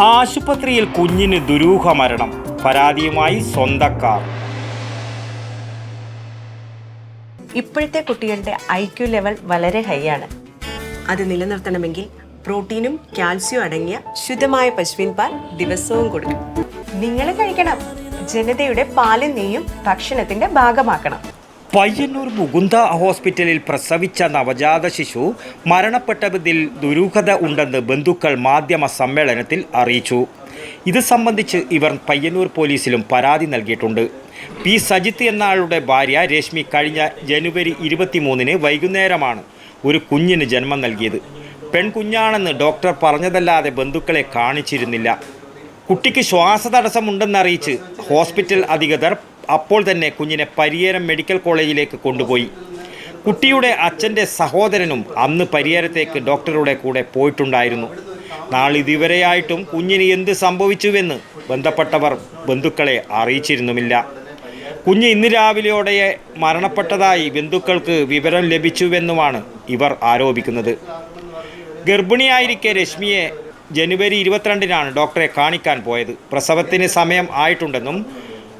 ആശുപത്രിയിൽ കുഞ്ഞിന് ദുരൂഹ മരണം പരാതിയുമായി സ്വന്തക്കാർ. ഇപ്പോഴത്തെ കുട്ടികളുടെ ഐ ക്യു ലെവൽ വളരെ ഹൈ ആണ്. അത് നിലനിർത്തണമെങ്കിൽ പ്രോട്ടീനും കാൽസ്യവും അടങ്ങിയ ശുദ്ധമായ പശുവിൻ പാൽ ദിവസവും കൊടുക്കും നിങ്ങൾ കഴിക്കണം. ജനതയുടെ പാലും നെയ്യും ഭക്ഷണത്തിന്റെ ഭാഗമാക്കണം. പയ്യന്നൂർ മുകുന്ദ ഹോസ്പിറ്റലിൽ പ്രസവിച്ച നവജാത ശിശു മരണപ്പെട്ടതിൽ ദുരൂഹത ഉണ്ടെന്ന് ബന്ധുക്കൾ മാധ്യമ സമ്മേളനത്തിൽ അറിയിച്ചു. ഇത് സംബന്ധിച്ച് ഇവർ പയ്യന്നൂർ പോലീസിലും പരാതി നൽകിയിട്ടുണ്ട്. പി സജിത്ത് എന്നാളുടെ ഭാര്യ രശ്മി കഴിഞ്ഞ ജനുവരി ഇരുപത്തിമൂന്നിന് വൈകുന്നേരമാണ് ഒരു കുഞ്ഞിന് ജന്മം നൽകിയത്. പെൺകുഞ്ഞാണെന്ന് ഡോക്ടർ പറഞ്ഞതല്ലാതെ ബന്ധുക്കളെ കാണിച്ചിരുന്നില്ല. കുട്ടിക്ക് ശ്വാസതടസ്സമുണ്ടെന്നറിയിച്ച് ഹോസ്പിറ്റൽ അധികൃതർ അപ്പോൾ തന്നെ കുഞ്ഞിനെ പരിയേരം മെഡിക്കൽ കോളേജിലേക്ക് കൊണ്ടുപോയി. കുട്ടിയുടെ അച്ഛന്റെ സഹോദരനും അന്ന് പരിയേരത്തേക്ക് ഡോക്ടറുടെ കൂടെ പോയിട്ടുണ്ടായിരുന്നു. നാളിതുവരെയായിട്ടും കുഞ്ഞിന് എന്ത് സംഭവിച്ചുവെന്ന് ബന്ധപ്പെട്ടവർ ബന്ധുക്കളെ അറിയിച്ചിരുന്നുമില്ല. കുഞ്ഞ് ഇന്ന് രാവിലെയോടെ മരണപ്പെട്ടതായി ബന്ധുക്കൾക്ക് വിവരം ലഭിച്ചുവെന്നുമാണ് ഇവർ ആരോപിക്കുന്നത്. ഗർഭിണിയായിരിക്കെ രശ്മിയെ ജനുവരി ഇരുപത്തിരണ്ടിനാണ് ഡോക്ടറെ കാണിക്കാൻ പോയത്. പ്രസവത്തിന് സമയം ആയിട്ടുണ്ടെന്നും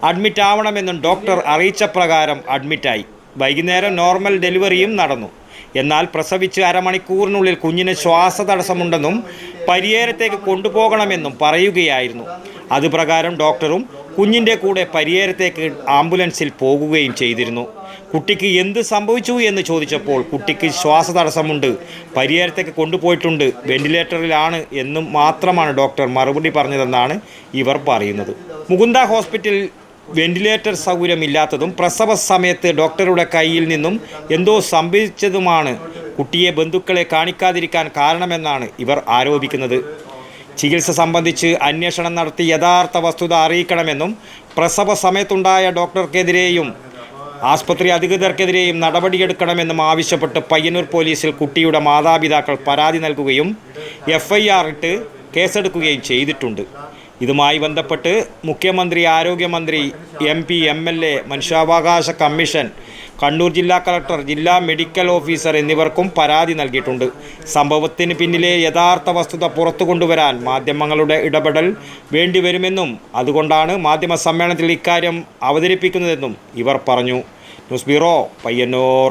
അഡ്മിറ്റ് ആവണമെന്നും ഡോക്ടർ അറിയിച്ച പ്രകാരം അഡ്മിറ്റായി. വൈകുന്നേരം നോർമൽ ഡെലിവറിയും നടന്നു. എന്നാൽ പ്രസവിച്ച് അരമണിക്കൂറിനുള്ളിൽ കുഞ്ഞിന് ശ്വാസതടസ്സമുണ്ടെന്നും പരിയേരത്തേക്ക് കൊണ്ടുപോകണമെന്നും പറയുകയായിരുന്നു. അതുപ്രകാരം ഡോക്ടറും കുഞ്ഞിന്റെ കൂടെ പരിയേരത്തേക്ക് ആംബുലൻസിൽ പോകുകയും ചെയ്തിരുന്നു. കുട്ടിക്ക് എന്ത് സംഭവിച്ചു എന്ന് ചോദിച്ചപ്പോൾ കുട്ടിക്ക് ശ്വാസതടസ്സമുണ്ട് പരിയേരത്തേക്ക് കൊണ്ടുപോയിട്ടുണ്ട് വെന്റിലേറ്ററിലാണ് എന്നും മാത്രമാണ് ഡോക്ടർ മറുപടി പറഞ്ഞതെന്നാണ് ഇവർ പറയുന്നത്. മുകുന്ദ ഹോസ്പിറ്റലിൽ വെന്റിലേറ്റർ സൗകര്യമില്ലാത്തതും പ്രസവ സമയത്ത് ഡോക്ടറുടെ കയ്യിൽ നിന്നും എന്തോ സംഭവിച്ചതുമാണ് കുട്ടിയെ ബന്ധുക്കളെ കാണിക്കാതിരിക്കാൻ കാരണമെന്നാണ് ഇവർ ആരോപിക്കുന്നത്. ചികിത്സ സംബന്ധിച്ച് അന്വേഷണം നടത്തി യഥാർത്ഥ വസ്തുത അറിയിക്കണമെന്നും പ്രസവ സമയത്തുണ്ടായ ഡോക്ടർക്കെതിരെയും ആസ്പത്രി അധികൃതർക്കെതിരെയും നടപടിയെടുക്കണമെന്നും ആവശ്യപ്പെട്ട് പയ്യന്നൂർ പോലീസിൽ കുട്ടിയുടെ മാതാപിതാക്കൾ പരാതി നൽകുകയും എഫ് ഐ ആർ ഇട്ട് കേസെടുക്കുകയും ചെയ്തിട്ടുണ്ട്. ഇതുമായി ബന്ധപ്പെട്ട് മുഖ്യമന്ത്രി ആരോഗ്യമന്ത്രി M P M L A മനുഷ്യാവകാശ കമ്മീഷൻ കണ്ണൂർ ജില്ലാ കളക്ടർ ജില്ലാ മെഡിക്കൽ ഓഫീസർ എന്നിവർക്കും പരാതി നൽകിയിട്ടുണ്ട്. സംഭവത്തിന് പിന്നിലെ യഥാർത്ഥ വസ്തുത പുറത്തു കൊണ്ടുവരാൻ മാധ്യമങ്ങളുടെ ഇടപെടൽ വേണ്ടിവരുമെന്നും അതുകൊണ്ടാണ് മാധ്യമ സമ്മേളനത്തിൽ ഇക്കാര്യം അവതരിപ്പിക്കുന്നതെന്നും ഇവർ പറഞ്ഞു. News bureau Payyannur.